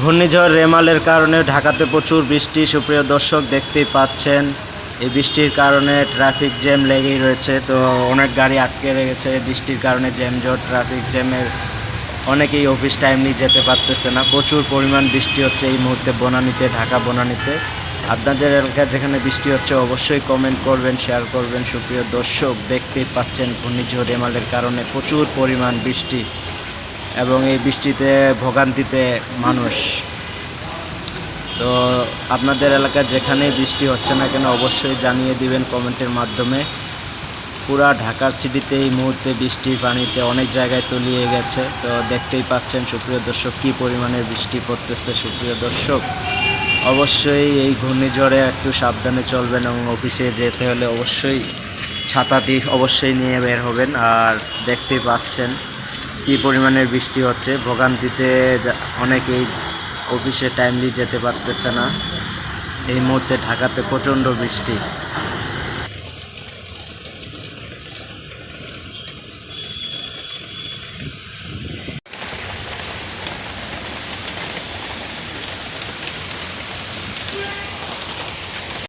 ঘূর্ণিঝড় রেমালের কারণে ঢাকাতে প্রচুর বৃষ্টি। সুপ্রিয় দর্শক, দেখতেই পাচ্ছেন, এই বৃষ্টির কারণে ট্রাফিক জ্যাম লেগেই রয়েছে। তো অনেক গাড়ি আটকে রেখেছে বৃষ্টির কারণে জ্যামজট, ট্রাফিক জ্যামের অনেকেই অফিস টাইম নিয়ে যেতে পারতেছে না। প্রচুর পরিমাণ বৃষ্টি হচ্ছে এই মুহূর্তে বনানীতে, ঢাকা বনানীতে। আপনাদের এলাকায় যেখানে বৃষ্টি হচ্ছে অবশ্যই কমেন্ট করবেন শেয়ার করবেন। সুপ্রিয় দর্শক, দেখতেই পাচ্ছেন, ঘূর্ণিঝড় রেমালের কারণে প্রচুর পরিমাণ বৃষ্টি। এবং এই বৃষ্টিতে, ভোগান্তিতে মানুষ। তো আপনাদের এলাকায় যেখানে বৃষ্টি হচ্ছে না কেন অবশ্যই জানিয়ে দিবেন কমেন্টের মাধ্যমে। পুরা ঢাকার সিটিতে এই মুহূর্তে বৃষ্টির পানিতে অনেক জায়গায় তলিয়ে গেছে। তো দেখতেই পাচ্ছেন সুপ্রিয় দর্শক কী পরিমাণে বৃষ্টি পড়তেছে, সুপ্রিয় দর্শক। অবশ্যই এই ঘূর্ণিঝড়ে একটু সাবধানে চলবেন এবং অফিসে যেতে হলে অবশ্যই ছাতাটি অবশ্যই নিয়ে বের হবেন। আর দেখতেই পাচ্ছেন কী পরিমাণের বৃষ্টি হচ্ছে, ভোগান্তিতে অনেকেই অফিসে টাইমলি যেতে পারতেছে না। এই মুহূর্তে ঢাকাতে প্রচণ্ড বৃষ্টি।